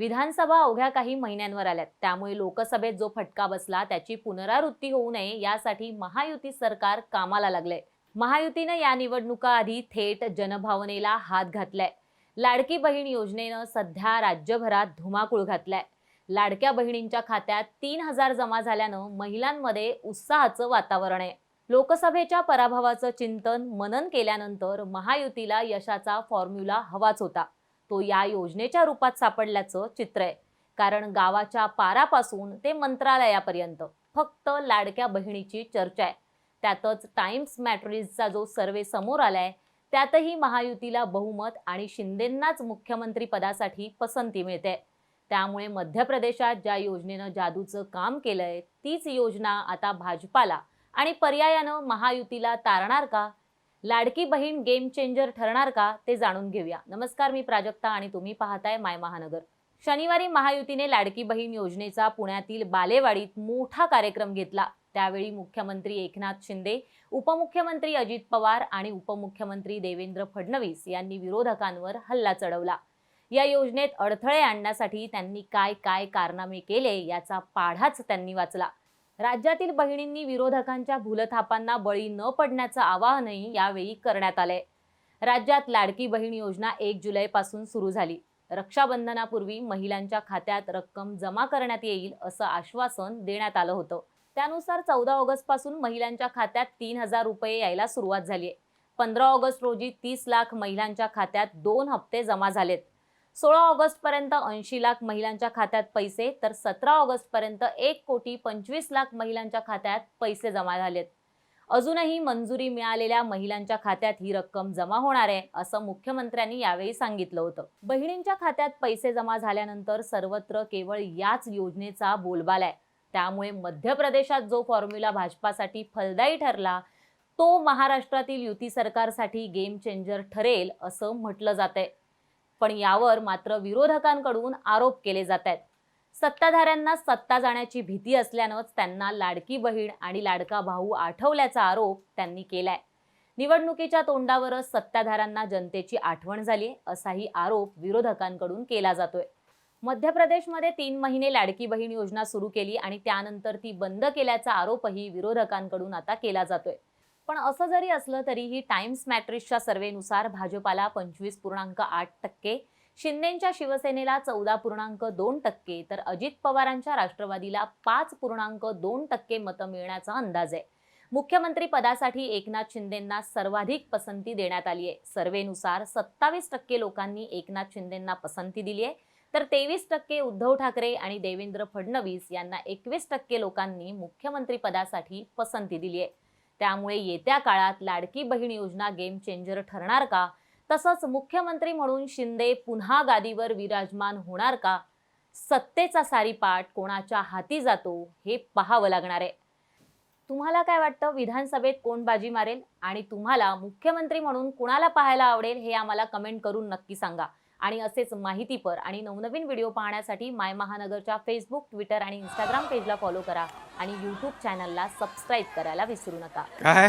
विधानसभा अवघ्या काही महिन्यांवर आल्यात. त्यामुळे लोकसभेत जो फटका बसला त्याची पुनरावृत्ती होऊ नये यासाठी महायुती सरकार कामाला लागलंय. महायुतीनं या निवडणुका आधी थेट जनभावनेला हात घातलाय. लाडकी बहीण योजनेनं सध्या राज्यभरात धुमाकूळ घातलाय. लाडक्या बहिणींच्या खात्यात तीन हजार जमा झाल्यानं महिलांमध्ये उत्साहाचं वातावरण आहे. लोकसभेच्या पराभवाचं चिंतन मनन केल्यानंतर महायुतीला यशाचा फॉर्म्युला हवाच होता. तो या योजनेच्या रूपात सापडल्याचं चित्र आहे. कारण गावाच्या पारापासून ते मंत्रालयापर्यंत फक्त लाडक्या बहिणीची चर्चा आहे. त्यातच टाइम्स मॅट्रिजचा जो सर्वे समोर आलाय त्यातही महायुतीला बहुमत आणि शिंदेंनाच मुख्यमंत्री पदासाठी पसंती मिळते. त्यामुळे मध्य प्रदेशात ज्या योजनेनं जादूचं काम केलंय तीच योजना आता भाजपाला आणि पर्यायानं महायुतीला तारणार का? लाडकी बहीण गेम चेंजर ठरणार का ते जाणून घेऊया. नमस्कार मी प्राजक्ता आणि तुम्ही पाहताय माय महानगर. शनिवारी महायुतीने लाडकी बहीण योजनेचा पुण्यातील बालेवाडीत मोठा कार्यक्रम घेतला. त्यावेळी मुख्यमंत्री एकनाथ शिंदे उपमुख्यमंत्री अजित पवार आणि उपमुख्यमंत्री देवेंद्र फडणवीस यांनी विरोधकांवर हल्ला चढवला. या योजनेत अडथळे आणण्यासाठी त्यांनी काय काय कारनामे केले याचा पाढाच त्यांनी वाचला. राज्यातील बहिणींनी विरोधकांच्या भूलथापांना बळी न पडण्याचं आवाहनही यावेळी करण्यात आलंय. राज्यात लाडकी बहीण योजना एक जुलैपासून सुरू झाली. रक्षाबंधनापूर्वी महिलांच्या खात्यात रक्कम जमा करण्यात येईल असं आश्वासन देण्यात आलं होतं. त्यानुसार चौदा ऑगस्टपासून महिलांच्या खात्यात तीन हजार रुपये यायला सुरुवात झाली आहे. पंधरा ऑगस्ट रोजी तीस लाख महिलांच्या खात्यात दोन हप्ते जमा झालेत. सोळा ऑगस्ट पर्यंत ऐंशी लाख महिलांच्या खात्यात पैसे तर सतरा ऑगस्ट पर्यंत एक कोटी पंचवीस लाख महिलांच्या खात्यात पैसे जमा झालेत. अजूनही मंजुरी मिळालेल्या महिलांच्या खात्यात ही रक्कम जमा होणार आहे असं मुख्यमंत्र्यांनी यावेळी सांगितलं होतं. बहिणींच्या खात्यात पैसे जमा झाल्यानंतर सर्वत्र केवळ याच योजनेचा बोलबाला आहे. त्यामुळे मध्य प्रदेशात जो फॉर्म्युला भाजपासाठी फलदायी ठरला तो महाराष्ट्रातील युती सरकारसाठी गेम चेंजर ठरेल असं म्हटलं जात आहे पण यावर मात्र विरोधकांकडून आरोप केले जात आहेत. सत्ताधाऱ्यांना सत्ता जाण्याची भीती असल्यानंच त्यांना लाडकी बहीण आणि लाडका भाऊ आठवल्याचा आरोप त्यांनी केलाय. निवडणुकीच्या तोंडावरच सत्ताधाऱ्यांना जनतेची आठवण झाली असाही आरोप विरोधकांकडून केला जातोय. मध्य प्रदेशमध्ये तीन महिने लाडकी बहीण योजना सुरू केली आणि त्यानंतर ती बंद केल्याचा आरोपही विरोधकांकडून आता केला जातोय. पण असं जरी असलं तरीही टाइम्स मॅट्रिक्सच्या सर्वेनुसार भाजपाला पंचवीस पूर्णांक आठ टक्के शिंदेच्या शिवसेनेला चौदा पूर्णांक दोन टक्के तर अजित पवारांच्या राष्ट्रवादीला पाच पूर्णांक दोन टक्के मतं मिळण्याचा अंदाज आहे. मुख्यमंत्री पदासाठी एकनाथ शिंदेंना सर्वाधिक पसंती देण्यात आली आहे. सर्वेनुसार सत्तावीस टक्के लोकांनी एकनाथ शिंदेंना पसंती दिली आहे. तर तेवीस टक्के उद्धव ठाकरे आणि देवेंद्र फडणवीस यांना एकवीस टक्के लोकांनी मुख्यमंत्री पदासाठी पसंती दिली आहे. त्यामुळे येत्या काळात लाडकी बहीण योजना गेम चेंजर ठरणार का? तसंच मुख्यमंत्री म्हणून शिंदे पुन्हा गादीवर विराजमान होणार का? सत्तेचा सारीपाट कोणाच्या हाती जातो हे पाहावं लागणार आहे. तुम्हाला काय वाटतं? विधानसभेत कोण बाजी मारेल? आणि तुम्हाला मुख्यमंत्री म्हणून कुणाला पाहायला आवडेल हे आम्हाला कमेंट करून नक्की सांगा. आणि असेच माहितीपर आणि नवनवीन व्हिडिओ पाहण्यासाठी माय महानगरच्या फेसबुक ट्विटर आणि इंस्टाग्राम पेजला फॉलो करा आणि यूट्यूब चॅनलला सबस्क्राईब करायला विसरू नका. काय?